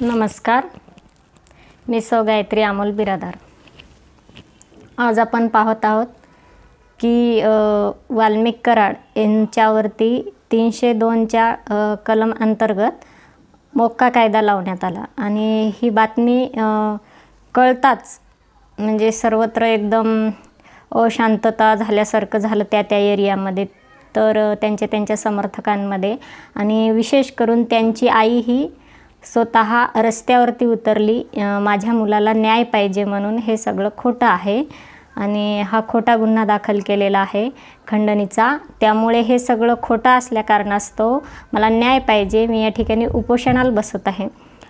नमस्कार. मी सौ गायत्री अमोल बिरादार. आज आपण पाहत आहोत की वाल्मिक कराड यांच्यावरती तीनशे दोनच्या कलम अंतर्गत मोक्का कायदा लावण्यात आला. आणि ही बातमी कळताच म्हणजे सर्वत्र एकदम अशांतता झाल्यासारखं झालं त्या त्या एरियामध्ये. तर त्यांच्या त्यांच्या समर्थकांमध्ये आणि विशेष करून त्यांची आई ही स्वतः रस्त्यावरती उतरली. माझ्या मुलाला न्याय पाहिजे म्हणून हे सगळं खोटं आहे आणि हा खोटा गुन्हा दाखल केलेला आहे खंडणीचा. त्यामुळे हे सगळं खोटं असल्या कारणास्तव मला न्याय पाहिजे. मी या ठिकाणी उपोषणाला बसत आहे.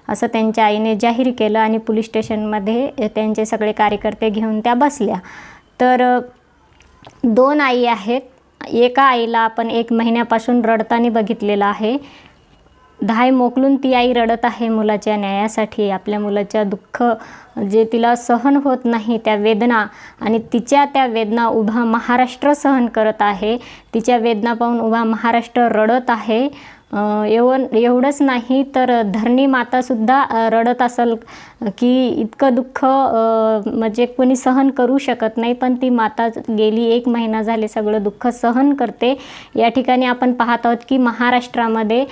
असं त्यांच्या आईने जाहीर केलं आणि पोलीस स्टेशनमध्ये त्यांचे सगळे कार्यकर्ते घेऊन त्या बसल्या. तर दोन आई आहेत. एका आईला आपण एक महिन्यापासून रडताना बघितलेलं आहे. धाय मोकलून ती आई रडत आहे मुलाच्या न्यायासाठी. आपल्या मुलाच्या दुःख जे तिला सहन होत नाही त्या वेदना आणि तिच्या त्या वेदना उभा महाराष्ट्र सहन करत आहे. तिच्या वेदना पाहून उभा महाराष्ट्र रडत आहे. अ, एव एवढंच नाही तर धरणी मातासुद्धा रडत असेल की इतकं दुःख म्हणजे कोणी सहन करू शकत नाही पण ती माता गेली एक महिना झाले सगळं दुःख सहन करते. या ठिकाणी आपण पाहत आहोत की महाराष्ट्रामध्ये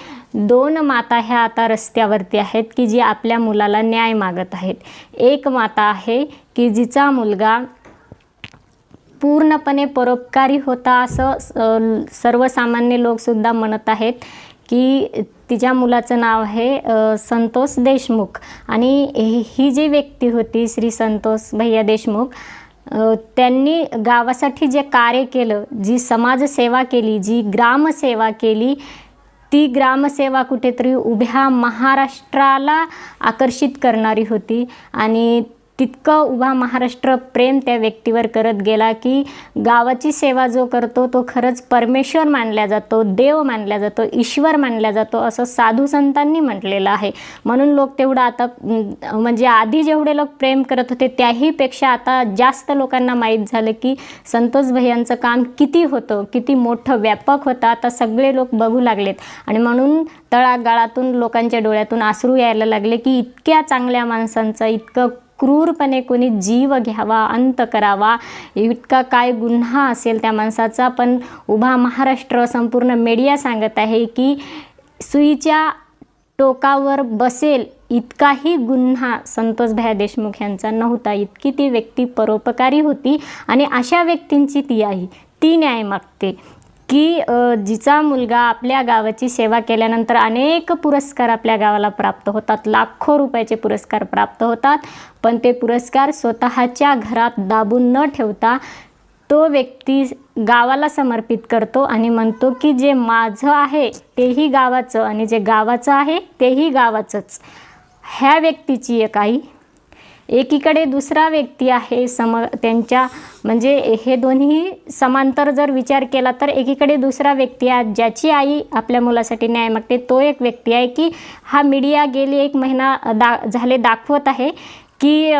दोन माता ह्या आता रस्त्यावरती आहेत की जी आपल्या मुलाला न्याय मागत आहेत. एक माता आहे की जिचा मुलगा पूर्णपणे परोपकारी होता असं सर्वसामान्य लोकसुद्धा म्हणत आहेत की तिच्या मुलाचं नाव आहे संतोष देशमुख. आणि ही जी व्यक्ती होती श्री संतोष भैया देशमुख त्यांनी गावासाठी जे कार्य केलं जी समाजसेवा केली जी ग्रामसेवा केली ती ग्रामसेवा कुठेतरी उभ्या महाराष्ट्राला आकर्षित करणारी होती. आणि तितकं उभा महाराष्ट्र प्रेम त्या व्यक्तीवर करत गेला की गावाची सेवा जो करतो तो खरंच परमेश्वर मानला जातो देव मानला जातो ईश्वर मानला जातो असं साधू संतांनी म्हटलेलं आहे. म्हणून लोक तेवढं आता म्हणजे आधी जेवढे लोक प्रेम करत होते त्याहीपेक्षा आता जास्त लोकांना माहीत झालं की संतोष भैयांचं काम किती होतं किती मोठं व्यापक होतं. आता सगळे लोक बघू लागलेत. आणि म्हणून तळागाळातून लोकांच्या डोळ्यातून आसरू यायला लागले की इतक्या चांगल्या माणसांचं इतकं क्रूरपणे कोणी जीव घ्यावा अंत करावा इतका काय गुन्हा असेल त्या माणसाचा. पण उभा महाराष्ट्र संपूर्ण मीडिया सांगत आहे की सुईच्या टोकावर बसेल इतकाही गुन्हा संतोष देशमुख यांचा नव्हता. इतकी ती व्यक्ती परोपकारी होती आणि अशा व्यक्तींची ती आई ती न्याय मागते. की जिचा मुलगा आपल्या गावाची सेवा केल्यानंतर अनेक पुरस्कार आपल्या गावाला प्राप्त होतात. लाखो रुपयाचे पुरस्कार प्राप्त होतात. पण ते पुरस्कार स्वतःच्या घरात दाबून न ठेवता तो व्यक्ती गावाला समर्पित करतो आणि म्हणतो की जे माझं आहे तेही गावाचं आणि जे गावाचं आहे तेही गावाचंच. ह्या व्यक्तीची एक आई एकीकडे दुसरा व्यक्ती आहे सम त्यांच्या म्हणजे हे दोन्ही समांतर जर विचार केला तर एकीकडे दुसरा व्यक्ती आहे ज्याची आई आपल्या मुलासाठी न्याय मागते तो एक व्यक्ती आहे की हा मीडिया गेली एक महिना दा झाले दाखवत आहे की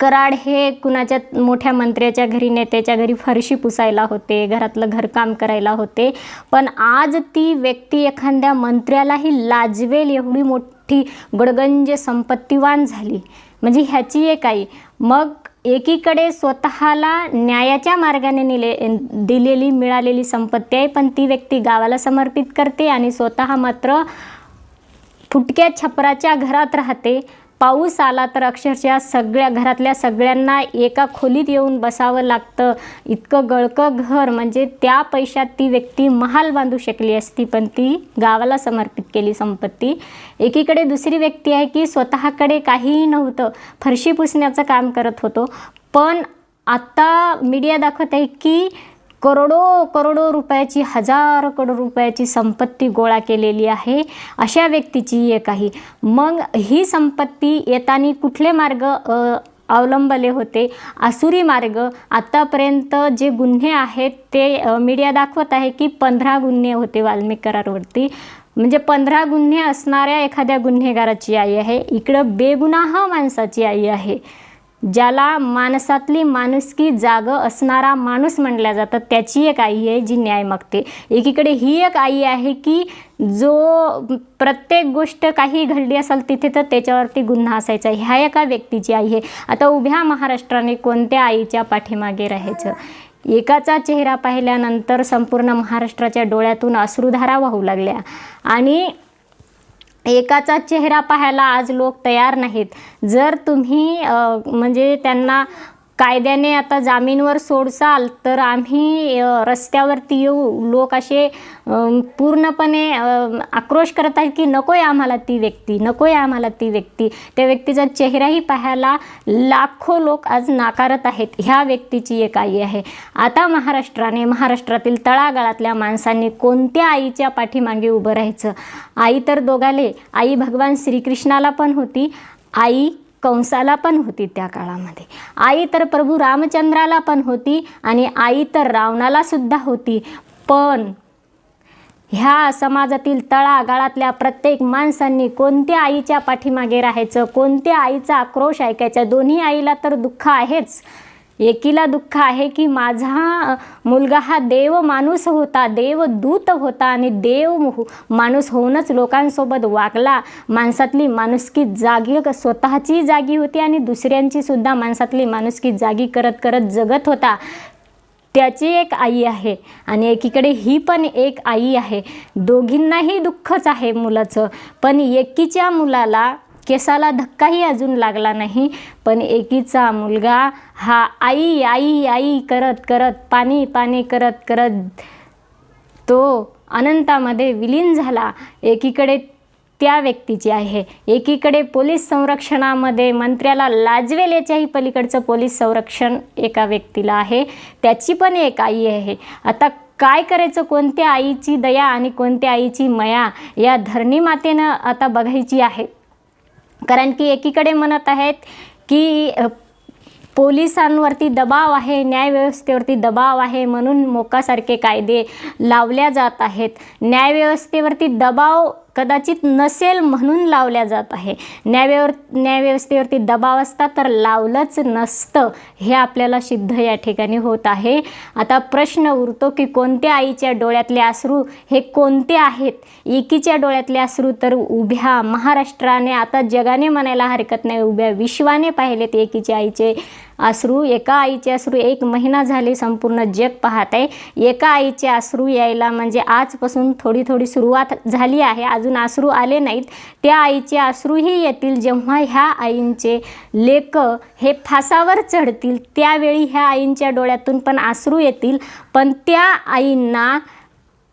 कराड हे कुणाच्या मोठ्या मंत्र्याच्या घरी नेत्याच्या घरी फरशी पुसायला होते घरातलं घरकाम करायला होते. पण आज ती व्यक्ती एखाद्या मंत्र्यालाही लाजवेल एवढी मोठी गडगंज संपत्तीवान झाली. म्हणजे ह्याची एक आई. मग एकीकडे स्वतःला न्यायाच्या मार्गाने निले दिलेली मिळालेली संपत्ती आहे पण ती व्यक्ती गावाला समर्पित करते आणि स्वतः मात्र फुटक्या छपराच्या घरात राहते. पाऊस आला तर अक्षरशः सगळ्या घरातल्या सगळ्यांना एका खोलीत येऊन बसावं लागतं. इतकं गळकं घर म्हणजे त्या पैशात ती व्यक्ती महाल बांधू शकली असती पण ती गावाला समर्पित केली संपत्ती. एकीकडे दुसरी व्यक्ती आहे की स्वतःकडे काहीही नव्हतं फरशी पुसण्याचं काम करत होतो. पण आत्ता मीडिया दाखवत आहे की करोडो करोडो रुपयाची हजार करोड रुपयाची संपत्ती गोळा केलेली आहे अशा व्यक्तीची एक आहे. मग ही संपत्ती येताना कुठले मार्ग अवलंबले होते? आसुरी मार्ग. आत्तापर्यंत जे गुन्हे आहेत ते मीडिया दाखवत आहे की पंधरा गुन्हे होते वाल्मिक करारवरती म्हणजे पंधरा गुन्हे असणाऱ्या एखाद्या गुन्हेगाराची आई आहे. इकडं बेगुनाह माणसाची आई आहे. ज्याला माणसातली माणुसकी जाग असणारा माणूस म्हणल्या जातं त्याची एक आई आहे जी न्याय मागते. एकीकडे ही एक आई आहे की जो प्रत्येक गोष्ट काही घडली असेल तिथे तर त्याच्यावरती गुन्हा असायचा. ह्या एका व्यक्तीची आई आहे. आता उभ्या महाराष्ट्राने कोणत्या आईच्या पाठीमागे राहायचं? एकाचा चेहरा पाहिल्यानंतर संपूर्ण महाराष्ट्राच्या डोळ्यातून अश्रुधारा वाहू लागल्या. आणि एकाचा चेहरा पाहायला आज लोक तयार नाहीत. जर तुम्ही म्हणजे त्यांना कायद्याने आता जामीनवर सोडसाल तर आम्ही रस्त्यावरती येऊ. लोक असे पूर्णपणे आक्रोश करत आहेत की नको आहे आम्हाला ती व्यक्ती नको आहे आम्हाला ती व्यक्ती. त्या व्यक्तीचा चेहराही पाहायला लाखो लोक आज नाकारत आहेत. ह्या व्यक्तीची एक आई आहे. आता महाराष्ट्राने महाराष्ट्रातील तळागाळातल्या माणसांनी कोणत्या आईच्या पाठीमागे उभं राहायचं? आई तर दोघाले. आई भगवान श्रीकृष्णाला पण होती. आई कंसाला पण होती त्या काळामध्ये. आई तर प्रभू रामचंद्राला पण होती आणि आई तर रावणाला सुद्धा होती. पण ह्या समाजातील तळागाळातल्या प्रत्येक माणसांनी कोणत्या आईच्या पाठीमागे राहायचं कोणत्या आईचा आक्रोश ऐकायचा? दोन्ही आईला तर दुःख आहेच. एकीला दुःख आहे की माझा मुलगा हा देव माणूस होता देव दूत होता आणि देव माणूस होऊनच लोकांसोबत वागला. माणसातली माणुसकी जागी स्वतःची जागी होती आणि दुसऱ्यांची सुद्धा माणसातली माणुसकी जागी करत करत जगत होता. त्याची एक आई आहे आणि एकीकडे ही पण एक आई आहे. दोघींनाही दुःखच आहे मुलाचं. पण एकीच्या मुलाला केसाला धक्काही अजून लागला नाही पण एकीचा मुलगा हा आई आई आई करत करत पाणी पाणी करत करत तो अनंतामध्ये विलीन झाला. एकीकडे त्या व्यक्तीची आहे. एकीकडे पोलीस संरक्षणामध्ये मंत्र्याला लाजवेल याच्याही पलीकडचं पोलीस संरक्षण एका व्यक्तीला आहे. त्याची पण एक आई आहे. आता काय करायचं? कोणत्या आईची दया आणि कोणत्या आईची मया या धरणी मातेनं आता बघायची आहे. कारण की एकीकडे म्हणत आहेत की पोलिसांवरती दबाव आहे न्यायव्यवस्थेवरती दबाव आहे म्हणून मोकासारखे कायदे लावल्या जात आहेत. न्यायव्यवस्थेवरती दबाव कदाचित नसेल म्हणून लावल्या जात आहे. न्यायव्यवर न्यायव्यवस्थेवरती दबाव असता तर लावलंच नसतं हे आपल्याला सिद्ध या ठिकाणी होत आहे. आता प्रश्न उरतो की कोणत्या आईच्या डोळ्यातले अश्रू हे कोणते आहेत? एकीच्या डोळ्यातले अश्रू तर उभ्या महाराष्ट्राने आता जगाने म्हणायला हरकत नाही उभ्या विश्वाने पाहिलेत एकीच्या आईचे अश्रू एका आईचे अश्रू एक महिना झाले संपूर्ण जग पाहत आहे. एका आईचे अश्रू यायला म्हणजे आजपासून थोडी थोडी सुरुवात झाली आहे. अजून अश्रू आले नाहीत. त्या आईचे अश्रूही येतील. जेव्हा ह्या आईंचे लेक हे फासावर चढतील त्यावेळी ह्या आईंच्या डोळ्यातून पण अश्रू येतील. पण त्या आईंना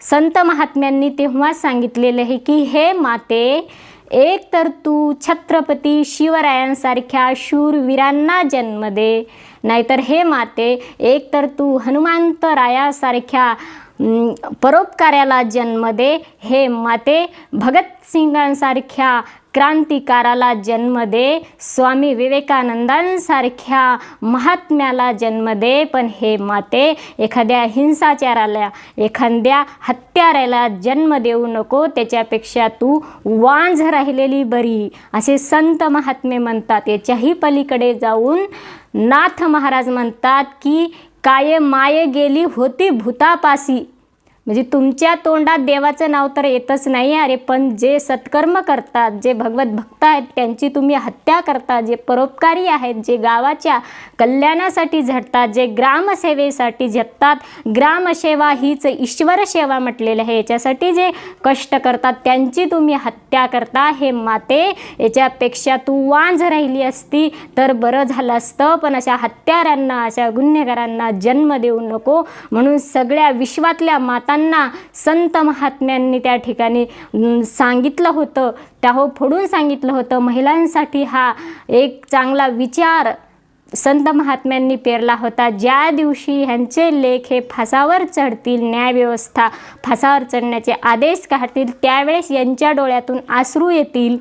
संत महात्म्यांनी तेव्हा सांगितलेलं आहे की हे माते एक तर तू छत्रपती शिवरायांसारख्या शूरवीरांना जन्म दे. नाहीतर हे माते एक तर तू हनुमंतरायासारख्या अं, परोपकार्याला जन्म दे. हे माते भगतसिंगांसारख्या क्रांतिकाराला जन्म दे. स्वामी विवेकानंदांसारख्या महात्म्याला जन्म दे. पण हे माते एखाद्या हिंसाचाराला एखाद्या हत्याराला जन्म देऊ नको. त्याच्यापेक्षा तू वांझ राहिलेली बरी असे संत महात्मे म्हणतात. याच्याही पलीकडे जाऊन नाथ महाराज म्हणतात की काय माये गेली होती भूतापासी. म्हणजे तुमच्या तोंडात देवाचं नाव तर येतच नाही अरे पण जे सत्कर्म करतात जे भगवत भक्त आहेत त्यांची तुम्ही हत्या करता जे परोपकारी आहेत जे गावाच्या कल्याणासाठी झटतात जे ग्रामसेवेसाठी झटतात. ग्रामसेवा हीच ईश्वर सेवा म्हटलेलं आहे. याच्यासाठी जे कष्ट करतात त्यांची तुम्ही हत्या करता. हे माते याच्यापेक्षा तू वांझ राहिली असती तर बरं झालं असतं पण अशा हत्यारांना अशा गुन्हेगारांना जन्म देऊ नको. म्हणून सगळ्या विश्वातल्या माता त्यांना संत महात्म्यांनी त्या ठिकाणी सांगितलं होतं. त्या हो फोडून सांगितलं होतं. महिलांसाठी हा एक चांगला विचार संत महात्म्यांनी पेरला होता. ज्या दिवशी ह्यांचे लेख हे फासावर चढतील न्यायव्यवस्था फासावर चढण्याचे आदेश काढतील त्यावेळेस यांच्या डोळ्यातून आसरू येतील.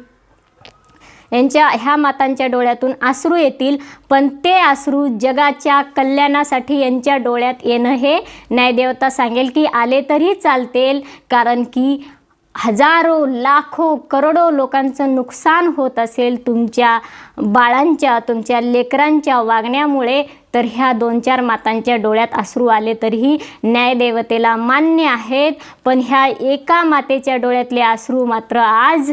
यांच्या ह्या मातांच्या डोळ्यातून अश्रू येतील पण ते अश्रू जगाच्या कल्याणासाठी यांच्या डोळ्यात येणं हे न्यायदेवता सांगेल की आले तरी चालतेल कारण की हजारो लाखो करोडो लोकांचं नुकसान होत असेल तुमच्या बाळांच्या तुमच्या लेकरांच्या वागण्यामुळे. तर ह्या दोन चार मातांच्या डोळ्यात अश्रू आले तरीही न्यायदेवतेला मान्य आहेत. पण ह्या एका मातेच्या डोळ्यातले अश्रू मात्र आज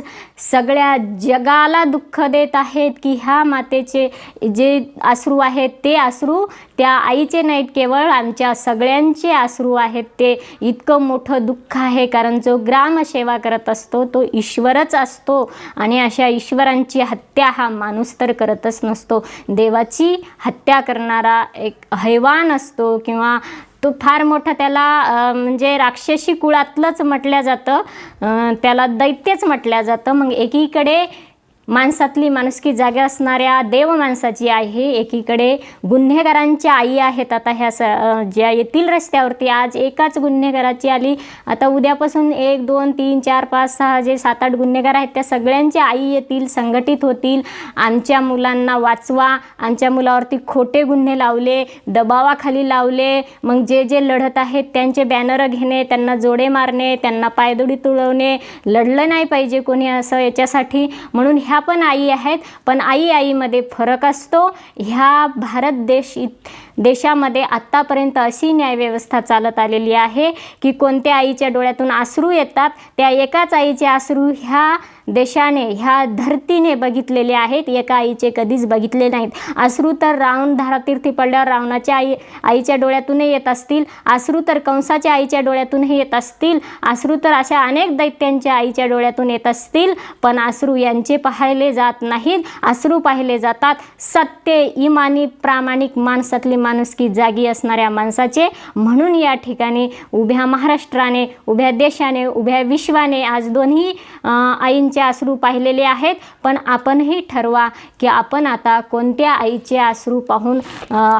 सगळ्या जगाला दुःख देत आहेत की ह्या मातेचे जे अश्रू आहेत ते अश्रू त्या आईचे नाहीत केवळ आमच्या सगळ्यांचे अश्रू आहेत. ते इतकं मोठं दुःख आहे कारण जो ग्रामसेवा करत असतो तो ईश्वरच असतो. आणि अशा ईश्वरांची हत्या हा माणूस तर करतच नसतो. देवाची हत्या करणार एक हैवान असतो किंवा तो फार मोठा त्याला म्हणजे राक्षसी कुळातलंच म्हटलं जातं त्याला दैत्यच म्हटलं जातं. मग एकीकडे माणसातली माणुसकी जागा असणाऱ्या देव माणसाची आहे एकीकडे गुन्हेगारांच्या आई आहेत. आता ह्या स ज्या येथील रस्त्यावरती आज एकाच गुन्हेगाराची आली. आता उद्यापासून एक दोन तीन चार पाच सहा जे सात आठ गुन्हेगार आहेत त्या सगळ्यांच्या आई येतील संघटित होतील. आमच्या मुलांना वाचवा. आमच्या मुलावरती खोटे गुन्हे लावले दबावाखाली लावले. मग जे जे लढत आहेत त्यांचे बॅनर घेणे त्यांना जोडे मारणे त्यांना पायदुडी तुळवणे लढलं नाही पाहिजे कोणी असं याच्यासाठी. म्हणून ह्या पण आई आहेत पण आई आईमध्ये फरक असतो. ह्या भारत देश इत देशामध्ये आत्तापर्यंत अशी न्यायव्यवस्था चालत आलेली आहे की कोणत्या आईच्या डोळ्यातून आसरू येतात त्या एकाच आईचे आसरू ह्या देशाने ह्या धरतीने बघितलेले आहेत. एका आईचे कधीच बघितले नाहीत. अश्रू तर रावण धारातीर्थी पडल्यावर रावणाच्या आई आईच्या डोळ्यातूनही येत असतील. अश्रू तर कंसाच्या आईच्या डोळ्यातूनही येत असतील. अश्रू तर अशा अनेक दैत्यांच्या आईच्या डोळ्यातून येत असतील. पण अश्रू यांचे पाहिले जात नाहीत. अश्रू पाहिले जातात सत्य इमानी प्रामाणिक माणसातली माणुसकी जागी असणाऱ्या माणसाचे. म्हणून या ठिकाणी उभ्या महाराष्ट्राने उभ्या देशाने उभ्या विश्वाने आज दोन्ही अं, आईचे आश्रू पाहिलेले आहेत पण आपणही ठरवा की आपण आता कोणत्या आईचे अश्रू पाहून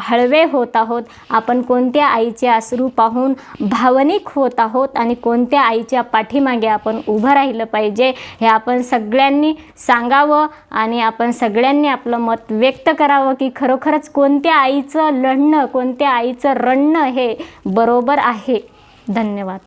हळवे होत आहोत. आपण कोणत्या आईचे अश्रू पाहून भावनिक होत आहोत आणि कोणत्या आईच्या पाठीमागे आपण उभं राहिलं पाहिजे हे आपण सगळ्यांनी सांगावं आणि आपण सगळ्यांनी आपलं मत व्यक्त करावं की खरोखरच कोणत्या आईचं लढणं कोणत्या आईचं रडणं हे बरोबर आहे. धन्यवाद.